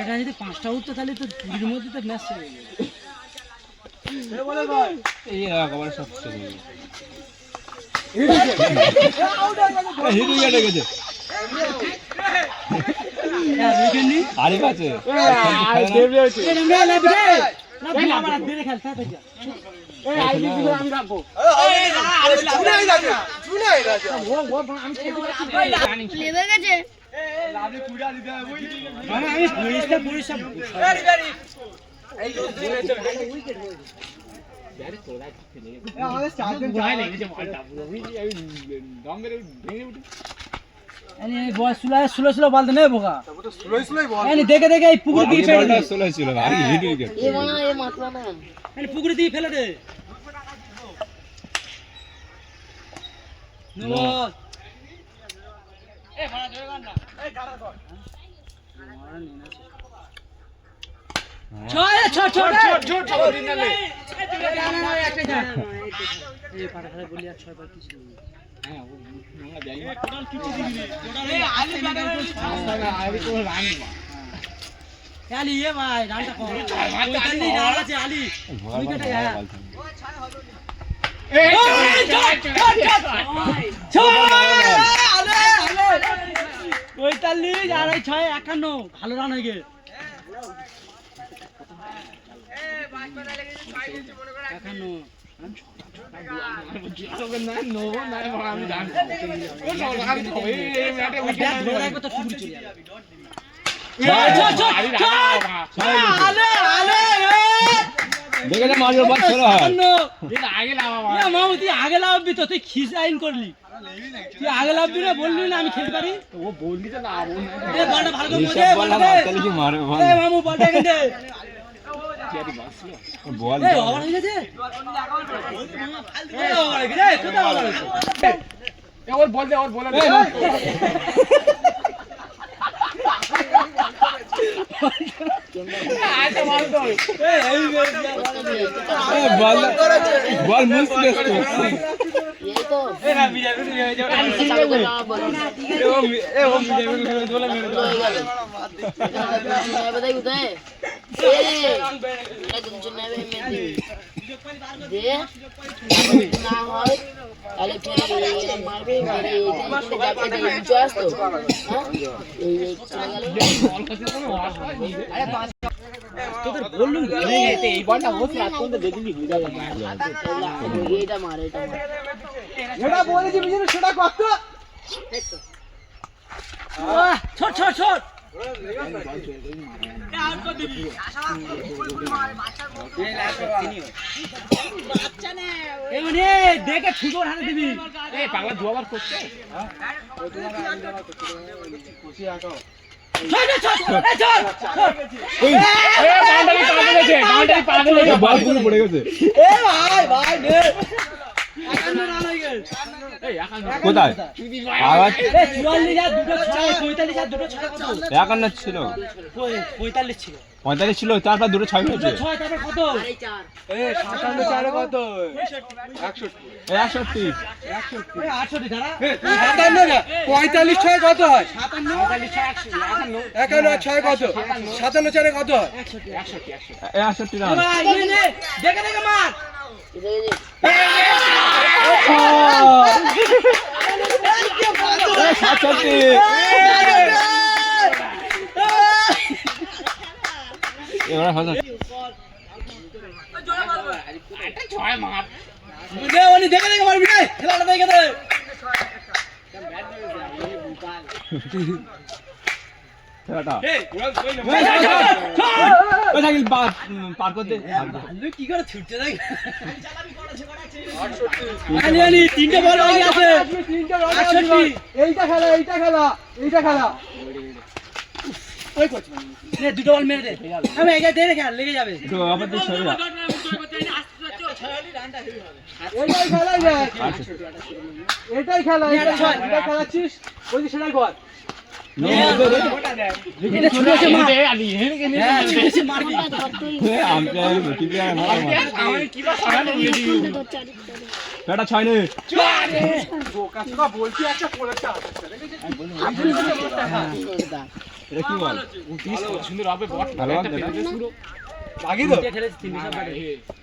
এটা যদি পাঁচটা উঠতো তাহলে তো কুড়ির মধ্যে তো ম্যাচ চলে হয়ে হ্যাঁ, আমি বল সুলো সুলো নে বোকা দেখে দেখে এই পুকুর দিকে ফেলে দে মনে পুকুর দিকে ফেলে দে নো আলি আলি আলি এ ভাই রানটা কর ওইখানে রান আছে আলি উইকেটে হ্যাঁ পঁয়তাল্লিশ আর ওই ছয় একান্ন। ভালো রান হয়ে গেছে। একান্ন। বল ছিল হয়। আগে লাভবি তো তুই খিস আইন করলি। তুই আগে লাভবি না বললি না আমি খেলতে পারি? ও বললি তো না এ বলটা ভালো করে হিসাব বলটা দে তাহলে কি মারবে বল। এ মামু বলটা এখানে দে বল। এ ওভার হয়ে গেছে? এ ওভার হয়ে গেছে? কোথায় ওভার হয়েছে এ এই বল বল মুস্ত করে না বল। বিজয় বলে মেরে না হয় তাহলে মারবে আসতো তোদের বললুম, এই বলটা বসে রাত পর্যন্ত দেখলি হয়ে যাবে। এটা মারে, এটা মারে আহ, ছোট ছোট ছোট। এমনি দেখে ঠুকর হাতে দিবি। এই পাগলা দুবার করছে? বল পড়ে গেছে কোথায় আওয়াজ চুয়াল্লিশ কত একান্ন ছিল পঁয়তাল্লিশ ছিল। পঁয়তাল্লিশ ছিল তারপর দুটো ছয় দুটো হয়েছে। কত এই একষট্টি। ওই আটষট্টি দাঁড়া সাতান্ন পঁয়তাল্লিশ ছয় কত হয়? ছয় একান্ন ছয় কত? সাতান্ন চারে কত হয়? একষট্টি একষট্টি একষট্টি একষট্টি নে, নে, দেখে দেখে মার। দেখে দেখে মারবি খেলাটা দেখে দে পার করতে কি করে আনি তিনটে বল বাকি আছে। এইটা খেলা এইটা খেলা এইটা খেলা। নে দুটো বল মেরে দে। আমি একা দে রে খেল লেগে যাবে। তো আবার তো ছবি রাখ। এটাই যায় এটাই খেলা এটাই। খেলাচ্ছিস ওই যে সেটাই কর আর এটা ছয় বলছি একটা পড়েছে এটা কি বল সুন্দর হবে বট ভালো বল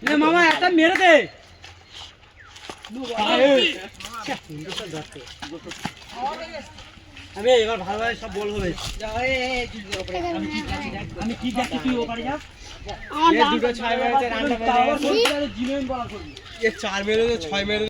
তো মামা একটা মেরে দে আমি এবার ভালোভাবে সব বল হবে আমি কি দেখি তুই ওপারে যা দুটো ছয় মেরেছে রান্না করে বলা করবি এ চার মেরেছে ছয় মেরে